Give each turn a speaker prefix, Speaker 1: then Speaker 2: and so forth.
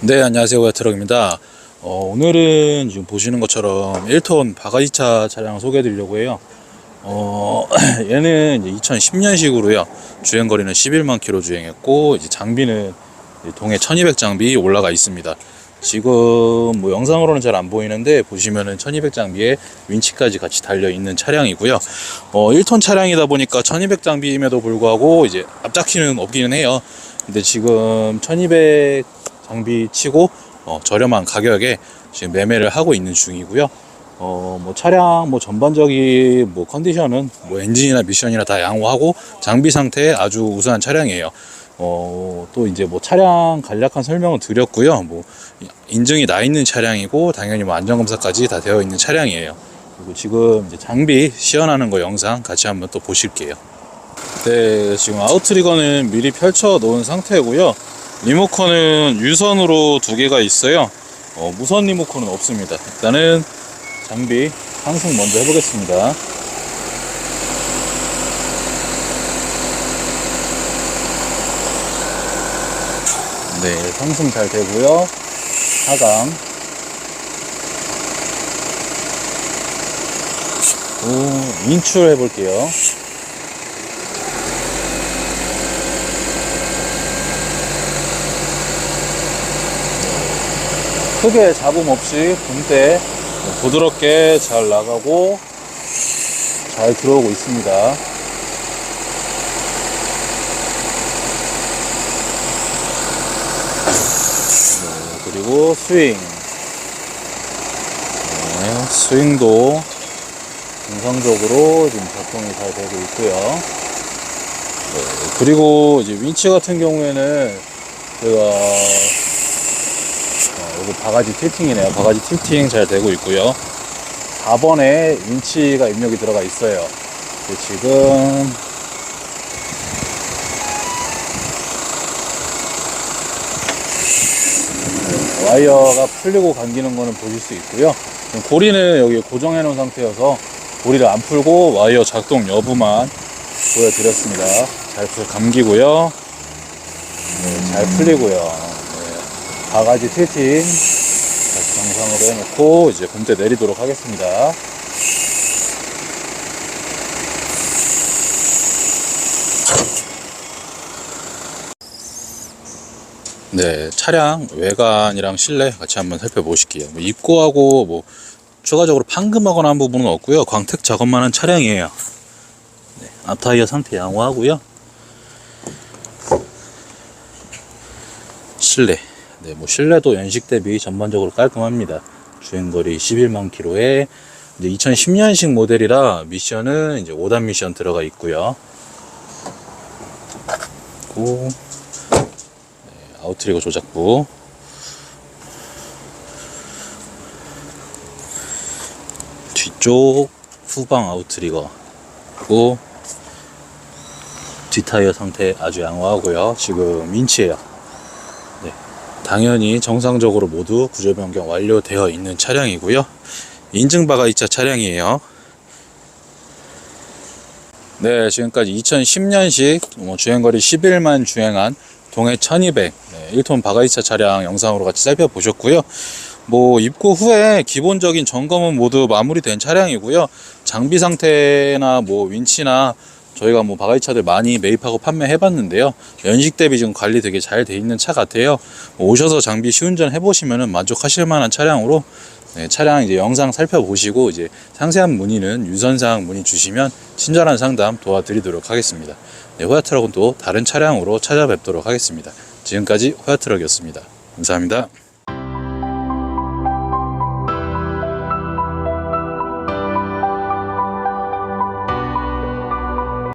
Speaker 1: 네, 안녕하세요. 웨트럭입니다. 어, 오늘은 지금 보시는 것처럼 1톤 바가지차 차량을 소개해 드리려고 해요. 어, 얘는 이제 2010년식으로요. 주행거리는 11만 킬로 주행했고, 이제 장비는 동해 1200 장비 올라가 있습니다. 지금 뭐 영상으로는 잘 안 보이는데 보시면은 1200 장비에 윈치까지 같이 달려 있는 차량이고요. 어, 1톤 차량이다 보니까 1200 장비임에도 불구하고 이제 앞잡기는 없기는 해요. 근데 지금 1200 장비 치고 어, 저렴한 가격에 지금 매매를 하고 있는 중이고요. 어, 뭐 차량 뭐 전반적인 뭐 컨디션은 뭐 엔진이나 미션이나 다 양호하고 장비 상태 아주 우수한 차량이에요. 어, 또 이제 뭐 차량 간략한 설명을 드렸고요. 뭐 인증이 나 있는 차량이고 당연히 뭐 안전검사까지 다 되어 있는 차량이에요. 그리고 지금 이제 장비 시연하는 거 영상 같이 한번 또 보실게요. 네, 지금 아웃트리거는 미리 펼쳐 놓은 상태고요. 리모컨은 유선으로 두 개가 있어요. 어, 무선 리모컨은 없습니다. 일단은 장비 상승 먼저 해보겠습니다. 네, 상승 잘 되고요. 하강. 오, 인출 해볼게요. 크게 잡음 없이 붕대 부드럽게 잘 나가고 잘 들어오고 있습니다. 그리고 스윙. 네, 스윙도 정상적으로 지금 작동이 잘 되고 있고요. 네, 그리고 이제 윈치 같은 경우에는 제가 어, 여기 바가지 틸팅이네요. 바가지 틸팅 잘 되고 있고요. 4번에 윈치가 입력이 들어가 있어요. 지금 와이어가 풀리고 감기는 거는 보실 수 있고요. 고리는 여기 고정해 놓은 상태여서 고리를 안 풀고 와이어 작동 여부만 보여드렸습니다. 잘 풀- 감기고요. 네, 잘 풀리고요. 네, 바가지 틸팅 다시 정상으로 해놓고 이제 봄대 내리도록 하겠습니다. 네, 차량 외관이랑 실내 같이 한번 살펴보실게요. 뭐 입고하고 뭐 추가적으로 판금하거나 한 부분은 없고요. 광택 작업만 한 차량이에요. 네, 앞타이어 상태 양호하고요. 실내. 네, 뭐 실내도 연식 대비 전반적으로 깔끔합니다. 주행거리 11만 킬로에 이제 2010년식 모델이라 미션은 이제 5단 미션 들어가 있고요. 그리고 네, 아웃트리거 조작부. 뒤쪽 후방 아웃트리거. 그리고 뒷타이어 상태 아주 양호하고요. 지금 윈치예요. 당연히 정상적으로 모두 구조 변경 완료되어 있는 차량이고요. 인증 바가이차 차량이에요. 네, 지금까지 2010년식 뭐 주행거리 11만 주행한 동해 1200 네, 1톤 바가이차 차량 영상으로 같이 살펴보셨고요. 뭐 입고 후에 기본적인 점검은 모두 마무리된 차량이고요. 장비 상태나 뭐 윈치나 저희가 뭐 바가지차들 많이 매입하고 판매해봤는데요. 연식 대비 지금 관리 되게 잘 돼 있는 차 같아요. 뭐 오셔서 장비 시운전 해보시면은 만족하실 만한 차량으로 네, 차량 이제 영상 살펴보시고 이제 상세한 문의는 유선상 문의 주시면 친절한 상담 도와드리도록 하겠습니다. 네, 호야트럭은 또 다른 차량으로 찾아뵙도록 하겠습니다. 지금까지 호야트럭이었습니다. 감사합니다.